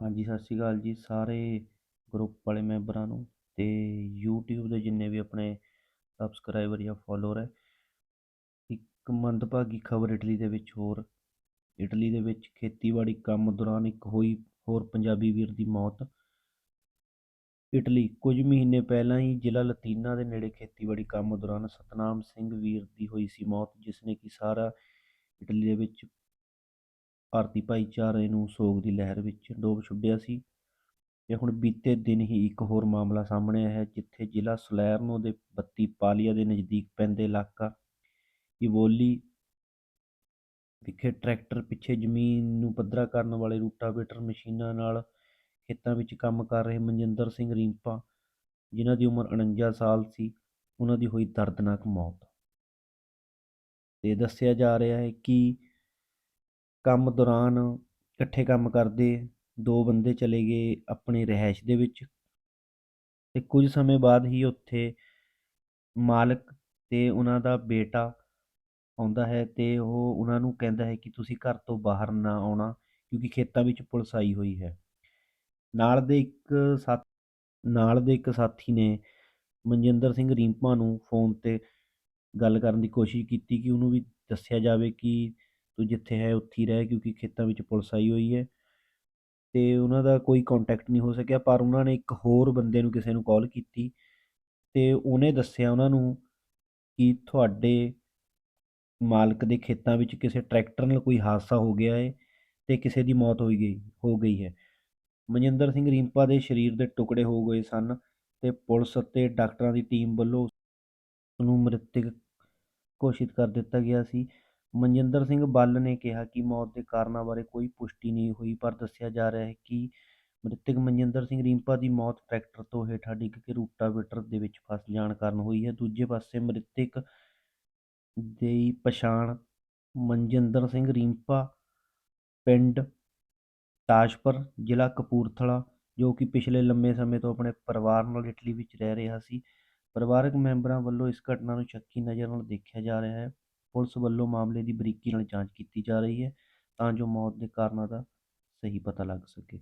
ਹਾਂਜੀ, ਸਤਿ ਸ਼੍ਰੀ ਅਕਾਲ ਜੀ ਸਾਰੇ ਗਰੁੱਪ ਵਾਲੇ ਮੈਂਬਰਾਂ ਨੂੰ ਤੇ YouTube ਦੇ ਜਿੰਨੇ ਵੀ ਆਪਣੇ ਸਬਸਕ੍ਰਾਈਬਰ ਜਾਂ ਫੋਲੋਅਰ ਹੈ, ਇੱਕ ਮੰਦਭਾਗੀ ਖਬਰ ਇਟਲੀ ਦੇ ਵਿੱਚ ਹੋਰ, ਇਟਲੀ ਦੇ ਵਿੱਚ ਖੇਤੀਬਾੜੀ ਕੰਮ ਦੌਰਾਨ ਇੱਕ ਹੋਈ ਹੋਰ ਪੰਜਾਬੀ ਵੀਰ ਦੀ ਮੌਤ। ਇਟਲੀ ਕੁਝ ਮਹੀਨੇ ਪਹਿਲਾਂ ਹੀ ਜ਼ਿਲ੍ਹਾ ਲਤੀਨਾ ਦੇ ਨੇੜੇ ਖੇਤੀਬਾੜੀ ਕੰਮ ਦੌਰਾਨ ਸਤਨਾਮ ਸਿੰਘ ਵੀਰ ਦੀ ਹੋਈ ਸੀ ਮੌਤ, ਜਿਸ ਨੇ ਕਿ ਸਾਰਾ ਇਟਲੀ ਦੇ ਵਿੱਚ ਭਾਰਤੀ ਭਾਈਚਾਰੇ ਨੂੰ ਸੋਗ ਦੀ ਲਹਿਰ ਵਿੱਚ ਡੋਬ ਛੱਡਿਆ ਸੀ ਤੇ ਹੁਣ ਬੀਤੇ ਦਿਨ ਹੀ ਇੱਕ ਹੋਰ ਮਾਮਲਾ ਸਾਹਮਣੇ ਆਇਆ ਹੈ, ਜਿੱਥੇ ਜ਼ਿਲ੍ਹਾ ਸਲੈਰਨੋ ਦੇ ਬੱਤੀ ਪਾਲੀਆ ਦੇ ਨਜ਼ਦੀਕ ਪੈਂਦੇ ਇਲਾਕਾ ਇਵੋਲੀ ਵਿਖੇ ਟਰੈਕਟਰ ਪਿੱਛੇ ਜ਼ਮੀਨ ਨੂੰ ਪੱਧਰਾ ਕਰਨ ਵਾਲੇ ਰੂਟਾਵੇਟਰ ਮਸ਼ੀਨਾਂ ਨਾਲ ਖੇਤਾਂ ਵਿੱਚ ਕੰਮ ਕਰ ਰਹੇ ਮਨਜਿੰਦਰ ਸਿੰਘ ਰਿੰਪਾ, ਜਿਨ੍ਹਾਂ ਦੀ ਉਮਰ 49 ਸਾਲ ਸੀ ਉਹਨਾਂ ਦੀ ਹੋਈ ਦਰਦਨਾਕ ਮੌਤ। ਤੇ ਦੱਸਿਆ ਜਾ ਰਿਹਾ ਹੈ ਕਿ ਕੰਮ ਦੌਰਾਨ ਇਕੱਠੇ ਕੰਮ ਕਰਦੇ, ਦੋ ਬੰਦੇ ਚਲੇ ਗਏ ਆਪਣੀ ਰਿਹਾਇਸ਼ ਦੇ ਵਿੱਚ ਅਤੇ ਕੁਝ ਸਮੇਂ ਬਾਅਦ ਹੀ ਉੱਥੇ ਮਾਲਕ ਅਤੇ ਉਹਨਾਂ ਦਾ ਬੇਟਾ ਆਉਂਦਾ ਹੈ ਅਤੇ ਉਹ ਉਹਨਾਂ ਨੂੰ ਕਹਿੰਦਾ ਹੈ ਕਿ ਤੁਸੀਂ ਘਰ ਤੋਂ ਬਾਹਰ ਨਾ ਆਉਣਾ ਕਿਉਂਕਿ ਖੇਤਾਂ ਵਿੱਚ ਪੁਲਿਸ ਆਈ ਹੋਈ ਹੈ। ਨਾਲ ਦੇ ਇੱਕ ਸਾਥ, ਨਾਲ ਦੇ ਇੱਕ ਸਾਥੀ ਨੇ ਮਨਜਿੰਦਰ ਸਿੰਘ ਰਿੰਪਾ ਨੂੰ ਫੋਨ ਤੇ ਗੱਲ ਕਰਨ ਦੀ ਕੋਸ਼ਿਸ਼ ਕੀਤੀ ਕਿ ਉਹਨੂੰ ਵੀ ਦੱਸਿਆ ਜਾਵੇ ਕਿ ਤੂੰ ਜਿੱਥੇ ਹੈ, ਉੱਥੇ ਹੀ ਰਹਿ ਕਿਉਂਕਿ ਖੇਤਾਂ ਵਿੱਚ ਪੁਲਿਸ ਆਈ ਹੋਈ ਹੈ। ਤੇ ਉਹਨਾਂ ਦਾ ਕੋਈ ਕੰਟੈਕਟ ਨਹੀਂ ਹੋ ਸਕਿਆ, ਪਰ ਉਹਨਾਂ ਨੇ ਇੱਕ ਹੋਰ ਬੰਦੇ ਨੂੰ ਕਿਸੇ ਨੂੰ ਕਾਲ ਕੀਤੀ ਤੇ ਉਹਨੇ ਦੱਸਿਆ ਉਹਨਾਂ ਨੂੰ ਕਿ ਤੁਹਾਡੇ ਮਾਲਕ ਦੇ ਖੇਤਾਂ ਵਿੱਚ ਕਿਸੇ ਟਰੈਕਟਰ ਨਾਲ ਕੋਈ ਹਾਦਸਾ ਹੋ ਗਿਆ ਹੈ ਤੇ ਕਿਸੇ ਦੀ ਮੌਤ ਹੋਈ ਗਈ, ਹੋ ਗਈ ਹੈ। ਮਨਜਿੰਦਰ ਸਿੰਘ ਰਿੰਪਾ ਦੇ ਸਰੀਰ ਦੇ ਟੁਕੜੇ ਹੋ ਗਏ ਸਨ ਤੇ ਪੁਲਿਸ ਅਤੇ ਡਾਕਟਰਾਂ ਦੀ ਟੀਮ ਵੱਲੋਂ ਉਸ ਨੂੰ ਮ੍ਰਿਤਕ ਘੋਸ਼ਿਤ ਕਰ ਦਿੱਤਾ ਗਿਆ ਸੀ। ਮਨਜਿੰਦਰ ਸਿੰਘ ਬੱਲ ਨੇ ਕਿਹਾ ਕਿ ਮੌਤ ਦੇ ਕਾਰਨਾਂ ਬਾਰੇ ਕੋਈ ਪੁਸ਼ਟੀ ਨਹੀਂ ਹੋਈ, ਪਰ ਦੱਸਿਆ ਜਾ ਰਿਹਾ ਹੈ ਕਿ ਮ੍ਰਿਤਕ ਮਨਜਿੰਦਰ ਸਿੰਘ ਰਿੰਪਾ ਦੀ ਮੌਤ ਟਰੈਕਟਰ ਤੋਂ ਹੇਠਾਂ ਡਿੱਗ ਕੇ ਰੂਟਾਵੇਟਰ ਦੇ ਵਿੱਚ ਫਸ ਜਾਣ ਕਾਰਨ ਹੋਈ ਹੈ। ਦੂਜੇ ਪਾਸੇ ਮ੍ਰਿਤਕ ਦੀ ਪਛਾਣ ਮਨਜਿੰਦਰ ਸਿੰਘ ਰਿੰਪਾ ਪਿੰਡ ਤਾਜਪੁਰ ਜ਼ਿਲ੍ਹਾ ਕਪੂਰਥਲਾ, ਜੋ ਕਿ ਪਿਛਲੇ ਲੰਮੇ ਸਮੇਂ ਤੋਂ ਆਪਣੇ ਪਰਿਵਾਰ ਨਾਲ ਇਟਲੀ ਵਿੱਚ ਰਹਿ ਰਿਹਾ ਸੀ। ਪਰਿਵਾਰਕ ਮੈਂਬਰਾਂ ਵੱਲੋਂ ਇਸ ਘਟਨਾ ਨੂੰ ਸ਼ੱਕੀ ਨਜ਼ਰ ਨਾਲ ਦੇਖਿਆ ਜਾ ਰਿਹਾ ਹੈ। ਪੁਲਿਸ ਵੱਲੋਂ ਮਾਮਲੇ ਦੀ ਬਰੀਕੀ ਨਾਲ ਜਾਂਚ ਕੀਤੀ ਜਾ ਰਹੀ ਹੈ ਤਾਂ ਜੋ ਮੌਤ ਦੇ ਕਾਰਨਾਂ ਦਾ ਸਹੀ ਪਤਾ ਲੱਗ ਸਕੇ।